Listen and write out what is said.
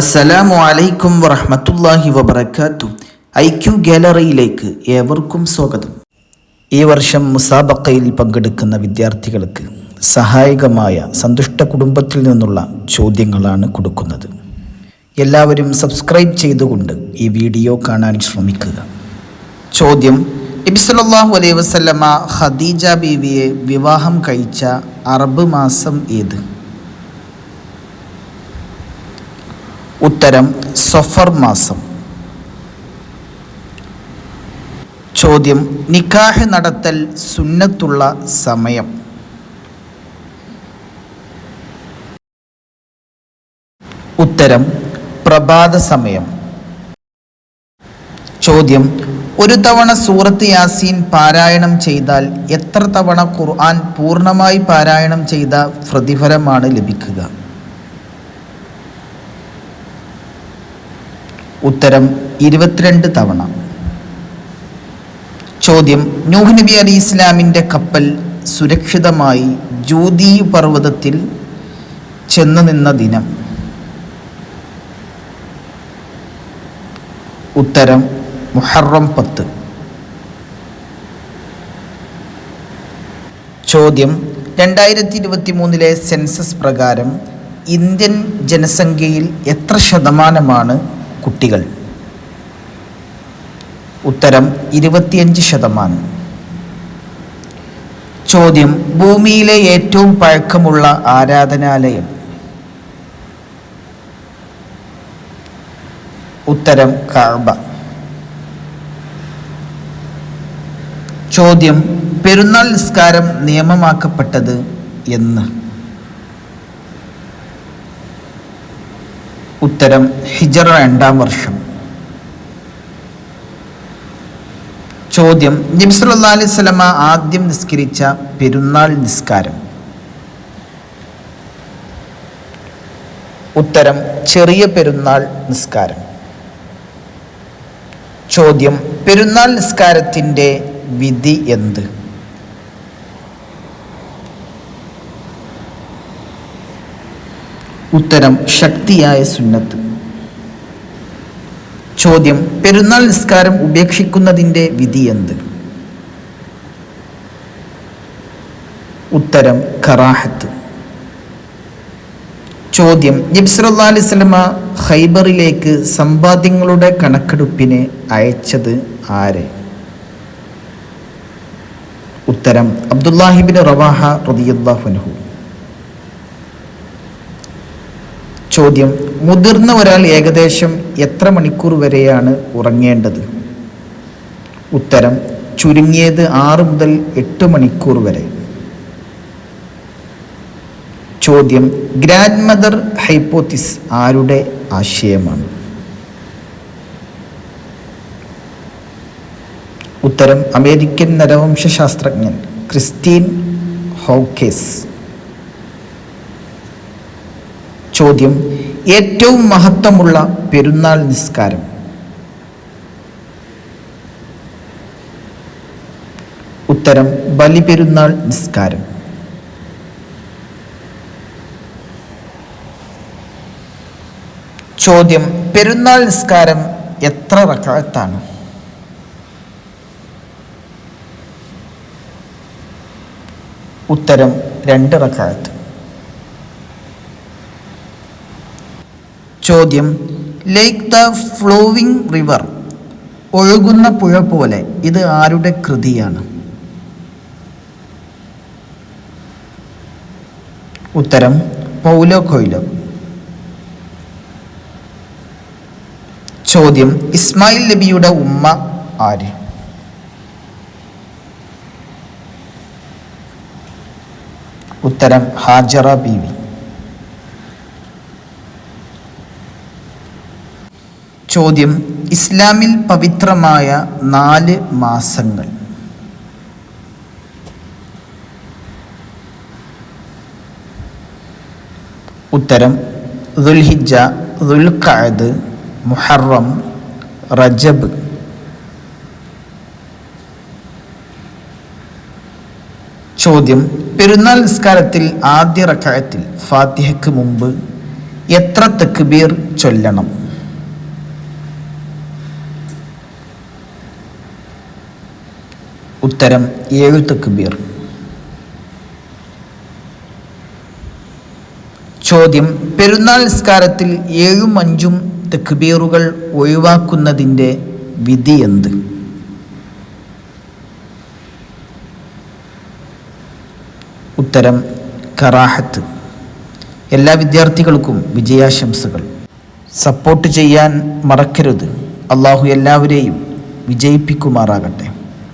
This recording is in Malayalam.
അസ്സലാമു അലൈക്കും വറഹമത്തല്ലാഹി വബർക്കാത്തു ഐ ക്യു ഗാലറിയിലേക്ക് ഏവർക്കും സ്വാഗതം. ഈ വർഷം മുസാബക്കയിൽ പങ്കെടുക്കുന്ന വിദ്യാർത്ഥികൾക്ക് സഹായകമായ സന്തുഷ്ട കുടുംബത്തിൽ നിന്നുള്ള ചോദ്യങ്ങളാണ് കൊടുക്കുന്നത്. എല്ലാവരും സബ്സ്ക്രൈബ് ചെയ്തുകൊണ്ട് ഈ വീഡിയോ കാണാൻ ശ്രമിക്കുക. ചോദ്യം ഇബ്സലാഹു അലൈഹി വസല്ലമ ഖദീജ ബീവിയെ വിവാഹം കഴിച്ച അറബ് മാസം ഏത്? ഉത്തരം സഫർ മാസം. ചോദ്യം നിക്കാഹ് നടത്തൽ സുന്നത്തുള്ള സമയം. ഉത്തരം പ്രഭാത സമയം. ചോദ്യം ഒരു തവണ സൂറത്ത് യാസീൻ പാരായണം ചെയ്താൽ എത്ര തവണ ഖുർആൻ പൂർണമായി പാരായണം ചെയ്ത പ്രതിഫലമാണ് ലഭിക്കുക? ഉത്തരം ഇരുപത്തിരണ്ട് തവണ. ചോദ്യം നൂഹ് അലി ഇസ്ലാമിന്റെ കപ്പൽ സുരക്ഷിതമായി ജൂതി പർവതത്തിൽ ചെന്നു നിന്ന ദിനം. ഉത്തരം മുഹറം പത്ത്. ചോദ്യം രണ്ടായിരത്തി ഇരുപത്തി മൂന്നിലെ സെൻസസ് പ്രകാരം ഇന്ത്യൻ ജനസംഖ്യയിൽ എത്ര ശതമാനമാണ് കുട്ടികൾ. ഉത്തരം ഇരുപത്തിയഞ്ച് ശതമാനം. ചോദ്യം ഭൂമിയിലെ ഏറ്റവും പഴക്കമുള്ള ആരാധനാലയം? ഉത്തരം കാബ ചോദ്യം പെരുന്നാൾ നിസ്കാരം നിയമമാക്കപ്പെട്ടത് എന്ന്? ഉത്തരം ഹിജറ രണ്ടാം വർഷം. ചോദ്യം നബ്സുല്ലാ അലൈഹി സ്വലമ ആദ്യം നിസ്കരിച്ച പെരുന്നാൾ നിസ്കാരം. ഉത്തരം ചെറിയ പെരുന്നാൾ നിസ്കാരം. ചോദ്യം പെരുന്നാൾ നിസ്കാരത്തിന്റെ വിധി എന്ത്? ഉത്തരം ശക്തിയായ സുന്നത്ത്. ചോദ്യം പെരുന്നാൾ നിസ്കാരം ഉപേക്ഷിക്കുന്നതിന്റെ വിധി എന്ത്? ഉത്തരം ഖറാഹത്ത് ചോദ്യം നബ്സല്ലാ സ്വലമ ഖൈബറിലേക്ക് സമ്പാദ്യങ്ങളുടെ കണക്കെടുപ്പിന് അയച്ചത് ആര്? ഉത്തരം അബ്ദുല്ലാഹിബിൻ റവാഹ റതിയല്ലാഹുനഹു ചോദ്യം. മുതിർന്ന ഒരാൾ ഏകദേശം എത്ര മണിക്കൂർ വരെയാണ് ഉറങ്ങേണ്ടത്? ഉത്തരം ചുരുങ്ങിയത് ആറ് മുതൽ എട്ട് മണിക്കൂർ വരെ. ചോദ്യം ഗ്രാൻഡ് മദർ ഹൈപ്പോത്തിസ് ആരുടെ ആശയമാണ്? ഉത്തരം അമേരിക്കൻ നരവംശ ശാസ്ത്രജ്ഞൻ ക്രിസ്റ്റീൻ ഹോക്കേസ്. ചോദ്യം ഏറ്റവും മഹത്വമുള്ള പെരുന്നാൾ നിസ്കാരം? ഉത്തരം ബലിപെരുന്നാൾ നിസ്കാരം. ചോദ്യം പെരുന്നാൾ നിസ്കാരം എത്ര റക്കാത്താണ് ഉത്തരം രണ്ട് റക്കാത്ത് ചോദ്യം. ലൈക്ക് ദ ഫ്ലോവിംഗ് റിവർ ഒഴുകുന്ന പുഴ പോലെ ഇത് ആരുടെ കൃതിയാണ്? ഉത്തരം പൗലോ കൊയ്ലോ. ചോദ്യം ഇസ്മായിൽ നബിയുടെ ഉമ്മ ആര്? ഉത്തരം ഹാജറ ബീവി. ചോദ്യം ഇസ്ലാമിൽ പവിത്രമായ നാല് മാസങ്ങൾ. ഉത്തരം ദുൽഹിജ ദുൽഖഅദ് മുഹറം റജബ്. ചോദ്യം പെരുന്നാൾ നിസ്കാരത്തിൽ ആദ്യ റക്കായത്തിൽ ഫാത്തിഹയ്ക്ക് മുമ്പ് എത്ര തക്ബീർ ചൊല്ലണം? ഉത്തരം ഏഴ് തക്ബീർ. ചോദ്യം പെരുന്നാൾ നിസ്കാരത്തിൽ ഏഴും അഞ്ചും തെക്കുബീറുകൾ ഒഴിവാക്കുന്നതിന്റെ വിധി എന്ത്? ഉത്തരം കറാഹത്ത്. എല്ലാ വിദ്യാർത്ഥികൾക്കും വിജയാശംസകൾ. സപ്പോർട്ട് ചെയ്യാൻ മറക്കരുത്. അള്ളാഹു എല്ലാവരെയും വിജയിപ്പിക്കുമാറാകട്ടെ.